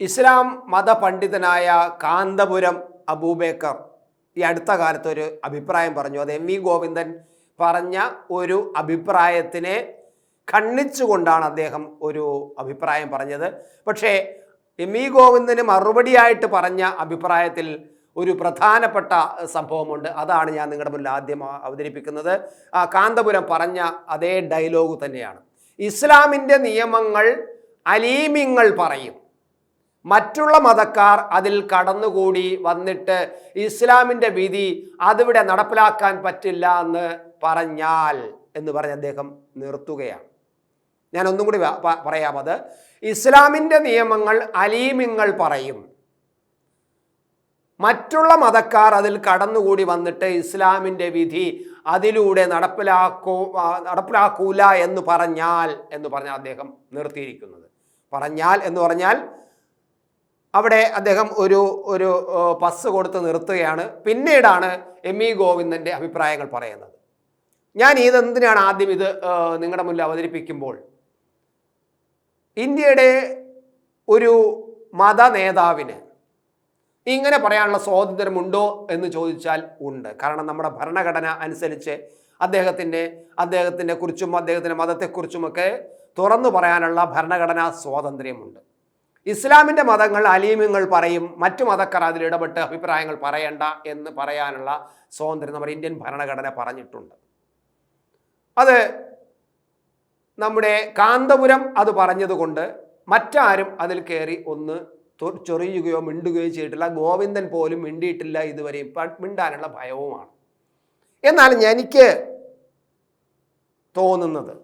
ഇസ്ലാം മതപണ്ഡിതനായ കാന്തപുരം അബൂബേക്കർ ഈ അടുത്ത കാലത്ത് ഒരു അഭിപ്രായം പറഞ്ഞു. അത് എം വി ഗോവിന്ദൻ പറഞ്ഞ ഒരു അഭിപ്രായത്തിനെ ഖണ്ഡിച്ചുകൊണ്ടാണ് അദ്ദേഹം ഒരു അഭിപ്രായം പറഞ്ഞത്. പക്ഷേ എം വി ഗോവിന്ദന് മറുപടിയായിട്ട് പറഞ്ഞ അഭിപ്രായത്തിൽ ഒരു പ്രധാനപ്പെട്ട സംഭവമുണ്ട്. അതാണ് ഞാൻ നിങ്ങളുടെ മുന്നിൽ ആദ്യം അവതരിപ്പിക്കുന്നത്. കാന്തപുരം പറഞ്ഞ അതേ ഡയലോഗ് തന്നെയാണ്. ഇസ്ലാമിന്റെ നിയമങ്ങൾ അലീമിങ്ങൾ പറയും. മറ്റുള്ള മതക്കാർ അതിൽ കടന്നുകൂടി വന്നിട്ട് ഇസ്ലാമിന്റെ വിധി അതിവിടെ നടപ്പിലാക്കാൻ പറ്റില്ല എന്ന് പറഞ്ഞാൽ എന്ന് പറഞ്ഞ് അദ്ദേഹം നിർത്തുകയാണ്. ഞാൻ ഒന്നും കൂടി പറയാം അത്. ഇസ്ലാമിന്റെ നിയമങ്ങൾ അലീമിങ്ങൾ പറയും. മറ്റുള്ള മതക്കാർ അതിൽ കടന്നുകൂടി വന്നിട്ട് ഇസ്ലാമിന്റെ വിധി അതിലൂടെ നടപ്പിലാക്കൂ നടപ്പിലാക്കൂല എന്ന് പറഞ്ഞാൽ എന്ന് പറഞ്ഞാൽ അദ്ദേഹം നിർത്തിയിരിക്കുന്നത്. പറഞ്ഞാൽ എന്ന് പറഞ്ഞാൽ അവിടെ അദ്ദേഹം ഒരു ഒരു പസ് കൊടുത്ത് നിർത്തുകയാണ്. പിന്നീടാണ് എം ഇ ഗോവിന്ദന്റെ അഭിപ്രായങ്ങൾ പറയുന്നത്. ഞാൻ ഇതെന്തിനാണ് ആദ്യം ഇത് നിങ്ങളുടെ മുന്നിൽ അവതരിപ്പിക്കുമ്പോൾ? ഇന്ത്യയുടെ ഒരു മത നേതാവിന് ഇങ്ങനെ പറയാനുള്ള സ്വാതന്ത്ര്യമുണ്ടോ എന്ന് ചോദിച്ചാൽ ഉണ്ട്. കാരണം നമ്മുടെ ഭരണഘടന അനുസരിച്ച് അദ്ദേഹത്തിന്റെ അദ്ദേഹത്തിന്റെ കുറിച്ചും അദ്ദേഹത്തിന്റെ മതത്തെക്കുറിച്ചുമൊക്കെ തുറന്നു പറയാനുള്ള ഭരണഘടനാ സ്വാതന്ത്ര്യമുണ്ട്. ഇസ്ലാമിന്റെ മതങ്ങൾ അലീമ്യങ്ങൾ പറയും മറ്റു മതക്കാർ അതിൽ ഇടപെട്ട് അഭിപ്രായങ്ങൾ പറയണ്ട എന്ന് പറയാനുള്ള സ്വാതന്ത്ര്യം നമ്മുടെ ഇന്ത്യൻ ഭരണഘടന പറഞ്ഞിട്ടുണ്ട്. അത് നമ്മുടെ കാന്തപുരം അത് പറഞ്ഞതുകൊണ്ട് മറ്റാരും അതിൽ കയറി ഒന്ന് ചൊറിയുകയോ മിണ്ടുകയോ ചെയ്തിട്ടില്ല. ഗോവിന്ദൻ പോലും മിണ്ടിയിട്ടില്ല ഇതുവരെയും മിണ്ടാനുള്ള ഭയവുമാണ്. എന്നാൽ എനിക്ക് തോന്നുന്നത്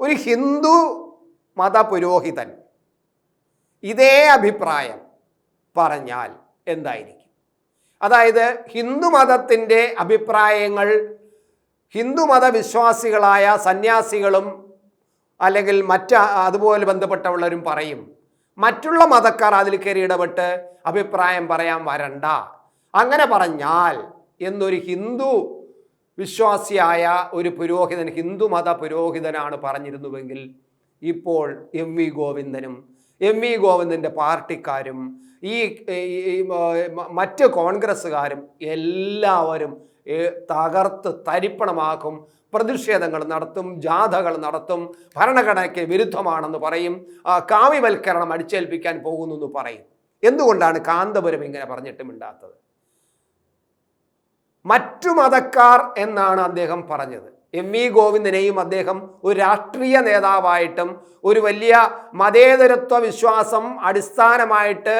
ഒരു ഹിന്ദു മത പുരോഹിതൻ ഇതേ അഭിപ്രായം പറഞ്ഞാൽ എന്തായിരിക്കും? അതായത് ഹിന്ദുമതത്തിന്റെ അഭിപ്രായങ്ങൾ ഹിന്ദുമത വിശ്വാസികളായ സന്യാസികളും അല്ലെങ്കിൽ മറ്റ് അതുപോലെ ബന്ധപ്പെട്ടവരും പറയും മറ്റുള്ള മതക്കാർ അതിൽ കയറി ഇടപെട്ട് അഭിപ്രായം പറയാൻ വരണ്ട. അങ്ങനെ പറഞ്ഞാൽ എന്നൊരു ഹിന്ദു വിശ്വാസിയായ ഒരു പുരോഹിതൻ ഹിന്ദുമത പുരോഹിതനാണ് പറഞ്ഞിരുന്നുവെങ്കിൽ ഇപ്പോൾ എം വി ഗോവിന്ദനും എം വി ഗോവിന്ദന്റെ പാർട്ടിക്കാരും ഈ മറ്റ് കോൺഗ്രസ്സുകാരും എല്ലാവരും തകർത്ത് തരിപ്പണമാക്കും പ്രതിഷേധങ്ങൾ നടത്തും ജാഥകൾ നടത്തും ഭരണഘടനയ്ക്ക് വിരുദ്ധമാണെന്ന് പറയും കാവ്യവൽക്കരണം അടിച്ചേൽപ്പിക്കാൻ പോകുന്നു എന്ന് പറയും. എന്തുകൊണ്ടാണ് കാന്തപുരം ഇങ്ങനെ പറഞ്ഞിട്ട് മിണ്ടാത്തത് മറ്റു മതക്കാർ എന്നാണ് അദ്ദേഹം പറഞ്ഞത്. എം വി ഗോവിന്ദനെയും അദ്ദേഹം ഒരു രാഷ്ട്രീയ നേതാവായിട്ടും ഒരു വലിയ മതേതരത്വ വിശ്വാസം അടിസ്ഥാനമായിട്ട്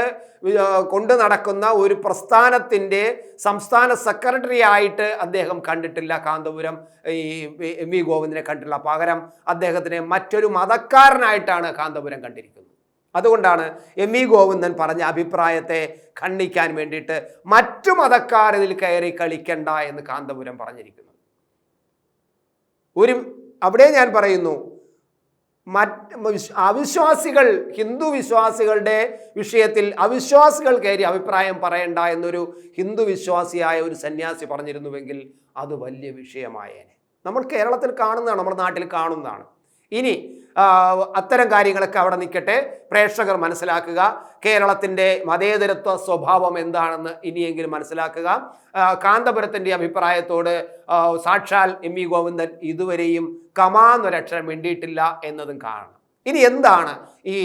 വി- കൊണ്ടു നടക്കുന്ന ഒരു പ്രസ്ഥാനത്തിന്റെ സംസ്ഥാന സെക്രട്ടറി ആയിട്ട് അദ്ദേഹം കണ്ടിട്ടില്ല കാന്തപുരം. ഈ എം വി ഗോവിന്ദനെ കണ്ടിട്ടില്ല. പകരം അദ്ദേഹത്തിനെ മറ്റൊരു മതക്കാരനായിട്ടാണ് കാന്തപുരം കണ്ടിരിക്കുന്നത്. അതുകൊണ്ടാണ് എം ഇ ഗോവിന്ദൻ പറഞ്ഞ അഭിപ്രായത്തെ ഖണ്ഡിക്കാൻ വേണ്ടിയിട്ട് മറ്റു മതക്കാർ ഇതിൽ കയറി കളിക്കണ്ട എന്ന് കാന്തപുരം പറഞ്ഞിരിക്കുന്നത് ഒരു അവിടെ ഞാൻ പറയുന്നു മറ്റ് അവിശ്വാസികൾ ഹിന്ദു വിശ്വാസികളുടെ വിഷയത്തിൽ അവിശ്വാസികൾ കയറി അഭിപ്രായം പറയണ്ട എന്നൊരു ഹിന്ദു വിശ്വാസിയായ ഒരു സന്യാസി പറഞ്ഞിരുന്നുവെങ്കിൽ അത് വലിയ വിഷയമായേനെ. നമ്മൾ കേരളത്തിൽ കാണുന്നതാണ് നമ്മുടെ നാട്ടിൽ കാണുന്നതാണ്. ഇനി അത്തരം കാര്യങ്ങളൊക്കെ അവിടെ നിൽക്കട്ടെ. പ്രേക്ഷകർ മനസ്സിലാക്കുക കേരളത്തിന്റെ മതേതരത്വ സ്വഭാവം എന്താണെന്ന് ഇനിയെങ്കിലും മനസ്സിലാക്കുക. കാന്തപുരത്തിന്റെ അഭിപ്രായത്തോട് സാക്ഷാൽ എം വി ഗോവിന്ദൻ ഇതുവരെയും കമാന്നൊരക്ഷരം വേണ്ടിയിട്ടില്ല എന്നതും കാരണം ഇനി എന്താണ് ഈ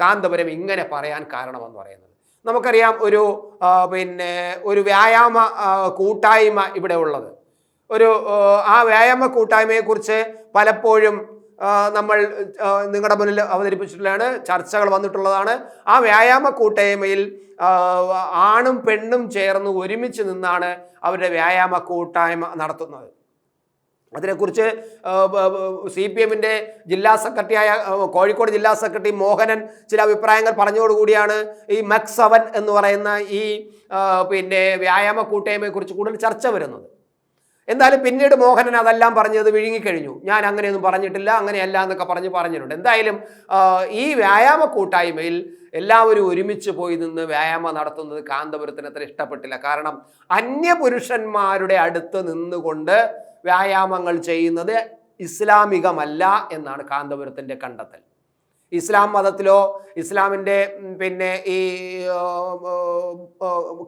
കാന്തപുരം ഇങ്ങനെ പറയാൻ കാരണമെന്ന് പറയുന്നത്? നമുക്കറിയാം ഒരു പിന്നെ ഒരു വ്യായാമ കൂട്ടായ്മ ഇവിടെ ഉള്ളത്. ഒരു ആ, വ്യായാമ കൂട്ടായ്മയെക്കുറിച്ച് പലപ്പോഴും നമ്മൾ നിങ്ങളുടെ മുന്നിൽ അവതരിപ്പിച്ചിട്ടുള്ളതാണ് ചർച്ചകൾ വന്നിട്ടുള്ളതാണ്. ആ വ്യായാമ കൂട്ടായ്മയിൽ ആണും പെണ്ണും ചേർന്ന് ഒരുമിച്ച് നിന്നാണ് അവരുടെ വ്യായാമ കൂട്ടായ്മ നടത്തുന്നത്. അതിനെക്കുറിച്ച് സി പി എമ്മിന്റെ ജില്ലാ സെക്രട്ടറിയായ കോഴിക്കോട് ജില്ലാ സെക്രട്ടറി മോഹനൻ ചില അഭിപ്രായങ്ങൾ പറഞ്ഞതോടുകൂടിയാണ് ഈ മക്സവൻ സെവൻ എന്ന് പറയുന്ന ഈ പിന്നെ വ്യായാമ കൂട്ടായ്മയെക്കുറിച്ച് കൂടുതൽ ചർച്ച വരുന്നത്. എന്തായാലും പിന്നീട് മോഹനൻ അതെല്ലാം പറഞ്ഞത് വിഴുങ്ങിക്കഴിഞ്ഞു. ഞാൻ അങ്ങനെയൊന്നും പറഞ്ഞിട്ടില്ല അങ്ങനെയല്ല എന്നൊക്കെ പറഞ്ഞ് പറഞ്ഞിട്ടുണ്ട്. എന്തായാലും ഈ വ്യായാമ കൂട്ടായ്മയിൽ എല്ലാവരും ഒരുമിച്ച് പോയി നിന്ന് വ്യായാമം നടത്തുന്നത് കാന്തപുരത്തിന് അത്ര ഇഷ്ടപ്പെട്ടില്ല. കാരണം അന്യപുരുഷന്മാരുടെ അടുത്ത് നിന്നുകൊണ്ട് വ്യായാമങ്ങൾ ചെയ്യുന്നത് ഇസ്ലാമികമല്ല എന്നാണ് കാന്തപുരത്തിന്റെ കണ്ടെത്തൽ. ഇസ്ലാം മതത്തിലോ ഇസ്ലാമിന്റെ പിന്നെ ഈ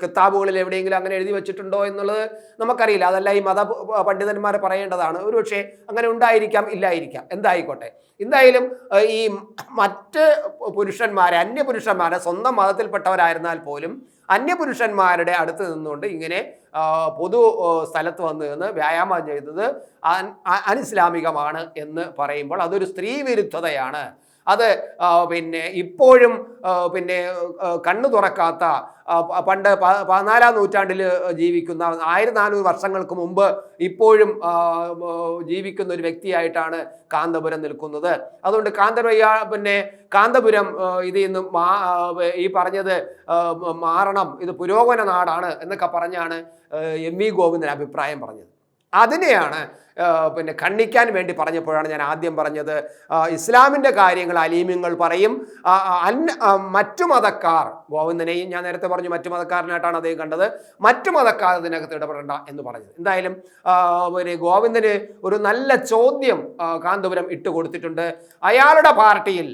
കിതാബുകളിൽ എവിടെയെങ്കിലും അങ്ങനെ എഴുതി വെച്ചിട്ടുണ്ടോ എന്നുള്ളത് നമുക്കറിയില്ല. അതല്ല ഈ മത പണ്ഡിതന്മാർ പറയേണ്ടതാണ്. ഒരുപക്ഷെ അങ്ങനെ ഉണ്ടായിരിക്കാം ഇല്ലായിരിക്കാം. എന്തായിക്കോട്ടെ. എന്തായാലും ഈ മറ്റ് പുരുഷന്മാരെ അന്യപുരുഷന്മാരെ സ്വന്തം മതത്തിൽപ്പെട്ടവരായിരുന്നാൽ പോലും അന്യപുരുഷന്മാരുടെ അടുത്ത് നിന്നുകൊണ്ട് ഇങ്ങനെ പൊതു സ്ഥലത്ത് വന്ന് നിന്ന് വ്യായാമം ചെയ്തത് അനിസ്ലാമികമാണ് എന്ന് പറയുമ്പോൾ അതൊരു സ്ത്രീ വിരുദ്ധതയാണ് അത് പിന്നെ ഇപ്പോഴും പിന്നെ കണ്ണു തുറക്കാത്ത പണ്ട് പതിനാലാം നൂറ്റാണ്ടിൽ ജീവിക്കുന്ന ആയിരത്തി നാനൂറ് വർഷങ്ങൾക്ക് മുമ്പ് ഇപ്പോഴും ജീവിക്കുന്ന ഒരു വ്യക്തിയായിട്ടാണ് കാന്തപുരം നിൽക്കുന്നത്. അതുകൊണ്ട് കാന്തപുരം പിന്നെ കാന്തപുരം ഇതിൽ നിന്ന് ഈ പറഞ്ഞത് മാറണം ഇത് പുരോഗമന നാടാണ് എന്നൊക്കെ പറഞ്ഞാണ് എം വി ഗോവിന്ദൻ അഭിപ്രായം പറഞ്ഞത്. അതിനെയാണ് പിന്നെ ഖണ്ഡിക്കാൻ വേണ്ടി പറഞ്ഞപ്പോഴാണ് ഞാൻ ആദ്യം പറഞ്ഞത്. ഇസ്ലാമിന്റെ കാര്യങ്ങൾ അലീമ്യങ്ങൾ പറയും. അന്യ മറ്റു മതക്കാർ ഗോവിന്ദനെയും ഞാൻ നേരത്തെ പറഞ്ഞു മറ്റു മതക്കാരനായിട്ടാണ് അദ്ദേഹം കണ്ടത്. മറ്റു മതക്കാർ ഇതിനകത്ത് ഇടപെടേണ്ട എന്ന് പറഞ്ഞത്. എന്തായാലും പിന്നെ ഗോവിന്ദന് ഒരു നല്ല ചോദ്യം കാന്തപുരം ഇട്ട് കൊടുത്തിട്ടുണ്ട്. അയാളുടെ പാർട്ടിയിൽ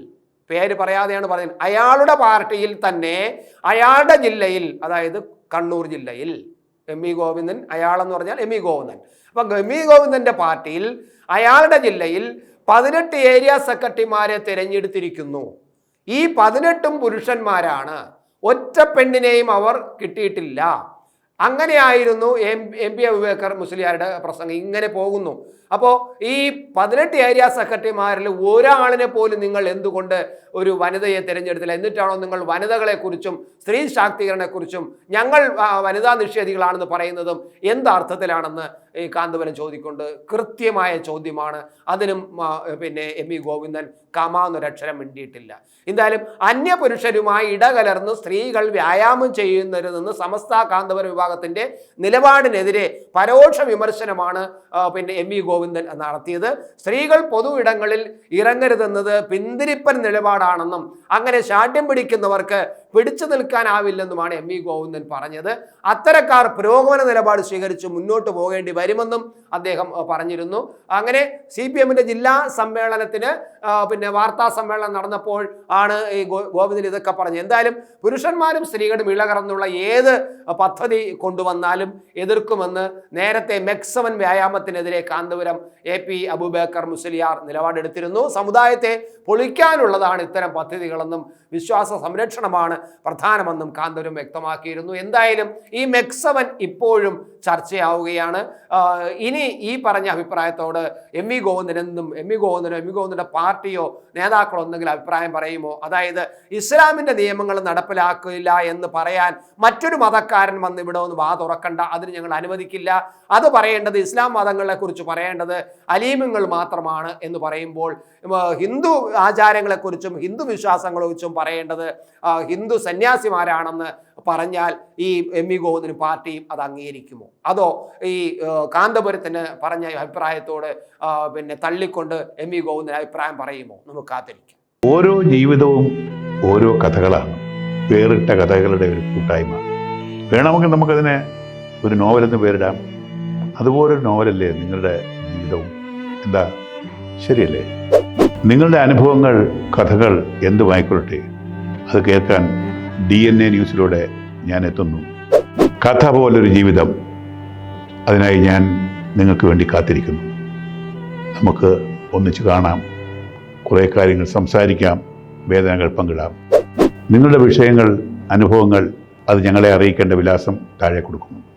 പേര് പറയാതെയാണ് പറയുന്നത് അയാളുടെ പാർട്ടിയിൽ തന്നെ അയാളുടെ ജില്ലയിൽ അതായത് കണ്ണൂർ ജില്ലയിൽ എം ഇ ഗോവിന്ദൻ അയാളെന്ന് പറഞ്ഞാൽ എം ഇ ഗോവിന്ദൻ. അപ്പം എം ഇ ഗോവിന്ദന്റെ പാർട്ടിയിൽ അയാളുടെ ജില്ലയിൽ പതിനെട്ട് ഏരിയ സെക്രട്ടറിമാരെ തിരഞ്ഞെടുത്തിരിക്കുന്നു. ഈ പതിനെട്ടും പുരുഷന്മാരാണ്. ഒറ്റ പെണ്ണിനെയും അവർ കിട്ടിയിട്ടില്ല. അങ്ങനെയായിരുന്നു എം എം പി അബുബേക്കർ മുസ്ലിയാരുടെ പ്രസംഗം. ഇങ്ങനെ പോകുന്നു. അപ്പോൾ ഈ പതിനെട്ട് ഏരിയ സെക്രട്ടറിമാരിൽ ഒരാളിനെ പോലും നിങ്ങൾ എന്തുകൊണ്ട് ഒരു വനിതയെ തിരഞ്ഞെടുത്തില്ല? എന്നിട്ടാണോ നിങ്ങൾ വനിതകളെക്കുറിച്ചും സ്ത്രീ ശാക്തീകരണത്തെക്കുറിച്ചും ഞങ്ങൾ വനിതാ നിഷേധികളാണെന്ന് പറയുന്നതും എന്തർത്ഥത്തിലാണെന്ന് ഈ കാന്തപുരം ചോദിക്കൊണ്ട് കൃത്യമായ ചോദ്യമാണ്. അതിനും പിന്നെ എം ഇ. ഗോവിന്ദൻ കമാന്നൊരക്ഷരം മിണ്ടിയിട്ടില്ല. എന്തായാലും അന്യപുരുഷരുമായി ഇടകലർന്ന് സ്ത്രീകൾ വ്യായാമം ചെയ്യുന്നതിൽ നിന്ന് സമസ്ത കാന്തപുര വിഭാഗത്തിന്റെ നിലപാടിനെതിരെ പരോക്ഷ വിമർശനമാണ് പിന്നെ എം ഇ. ഗോവിന്ദൻ നടത്തിയത്. സ്ത്രീകൾ പൊതു ഇടങ്ങളിൽ ഇറങ്ങരുതെന്നത് പിന്തിരിപ്പൻ നിലപാടാണെന്നും അങ്ങനെ ശാഠ്യം പിടിക്കുന്നവർക്ക് പിടിച്ചു നിൽക്കാനാവില്ലെന്നുമാണ് എം ഇ ഗോവിന്ദൻ പറഞ്ഞത്. അത്തരക്കാർ പുരോഗമന നിലപാട് സ്വീകരിച്ച് മുന്നോട്ട് പോകേണ്ടി വരുമെന്നും അദ്ദേഹം പറഞ്ഞിരുന്നു. അങ്ങനെ സി പി ജില്ലാ സമ്മേളനത്തിന് പിന്നെ വാർത്താ സമ്മേളനം നടന്നപ്പോൾ ആണ് ഈ ഗോവിന്ദൻ ഇതൊക്കെ പറഞ്ഞത്. എന്തായാലും പുരുഷന്മാരും സ്ത്രീകളും ഇളകറന്നുള്ള ഏത് പദ്ധതി കൊണ്ടുവന്നാലും എതിർക്കുമെന്ന് നേരത്തെ മെക്സവൻ വ്യായാമത്തിനെതിരെ കാന്തപുരം എ പി അബുബേക്കർ മുസ്ലിയാർ നിലപാടെടുത്തിരുന്നു. സമുദായത്തെ പൊളിക്കാനുള്ളതാണ് ഇത്തരം പദ്ധതികളെന്നും വിശ്വാസ സംരക്ഷണമാണ് പ്രധാനമെന്നും കാന്തപുരം വ്യക്തമാക്കിയിരുന്നു. എന്തായാലും ഈ മെക്സവൻ ഇപ്പോഴും ചർച്ചയാവുകയാണ്. ഇനി ഈ പറഞ്ഞ അഭിപ്രായത്തോട് എം വി ഗോവിന്ദനെന്നും എം വി ഗോവിന്ദനോ എം വി ഗോവിന്ദന്റെ പാർട്ടിയോ നേതാക്കളോ എന്തെങ്കിലും അഭിപ്രായം പറയുമോ? അതായത് ഇസ്ലാമിന്റെ നിയമങ്ങൾ നടപ്പിലാക്കില്ല എന്ന് പറയാൻ മറ്റൊരു മതക്കാരൻ വന്ന് ഇവിടെ ഒന്ന് വാ തുറക്കണ്ട അതിന് ഞങ്ങൾ അനുവദിക്കില്ല. അത് പറയേണ്ടത് ഇസ്ലാം മതങ്ങളെക്കുറിച്ച് പറയേണ്ടത് അലീമങ്ങൾ മാത്രമാണ് എന്ന് പറയുമ്പോൾ ഹിന്ദു ആചാരങ്ങളെക്കുറിച്ചും ഹിന്ദു വിശ്വാസങ്ങളെക്കുറിച്ചും പറയേണ്ടത് ഹിന്ദു സന്യാസിമാരാണെന്ന് പറഞ്ഞാൽ ഈ എം ഇ ഗോവിന്ദന് പാർട്ടിയും അത് അംഗീകരിക്കുമോ? അതോ ഈ കാന്തപുരത്തിന് പറഞ്ഞ അഭിപ്രായത്തോട് പിന്നെ തള്ളിക്കൊണ്ട് എം ഇ ഗോവിന്ദൻ അഭിപ്രായം പറയുമോ? നമുക്ക് കാത്തിരിക്കാം. ഓരോ ജീവിതവും ഓരോ കഥകളാണ്. വേറിട്ട കഥകളുടെ ഒരു കൂട്ടായ്മ. വേണമെങ്കിൽ നമുക്കതിനെ ഒരു നോവലെന്ന് പേരിടാം. അതുപോലൊരു നോവലല്ലേ നിങ്ങളുടെ ജീവിതവും? എന്താ? ശരിയല്ലേ? നിങ്ങളുടെ അനുഭവങ്ങൾ കഥകൾ എന്തുമായിക്കൊള്ളട്ടെ? അത് കേൾക്കാൻ ഡി എൻ എ ന്യൂസിലൂടെ ഞാൻ എത്തുന്നു. കഥ പോലൊരു ജീവിതം അതിനായി ഞാൻ നിങ്ങൾക്ക് വേണ്ടി കാത്തിരിക്കുന്നു. നമുക്ക് ഒന്നിച്ച് കാണാം. കുറേ കാര്യങ്ങൾ സംസാരിക്കാം. വേദനകൾ പങ്കിടാം. നിങ്ങളുടെ വിഷയങ്ങൾ അനുഭവങ്ങൾ അത് ഞങ്ങളെ അറിയിക്കേണ്ട വിലാസം താഴെ കൊടുക്കുന്നു.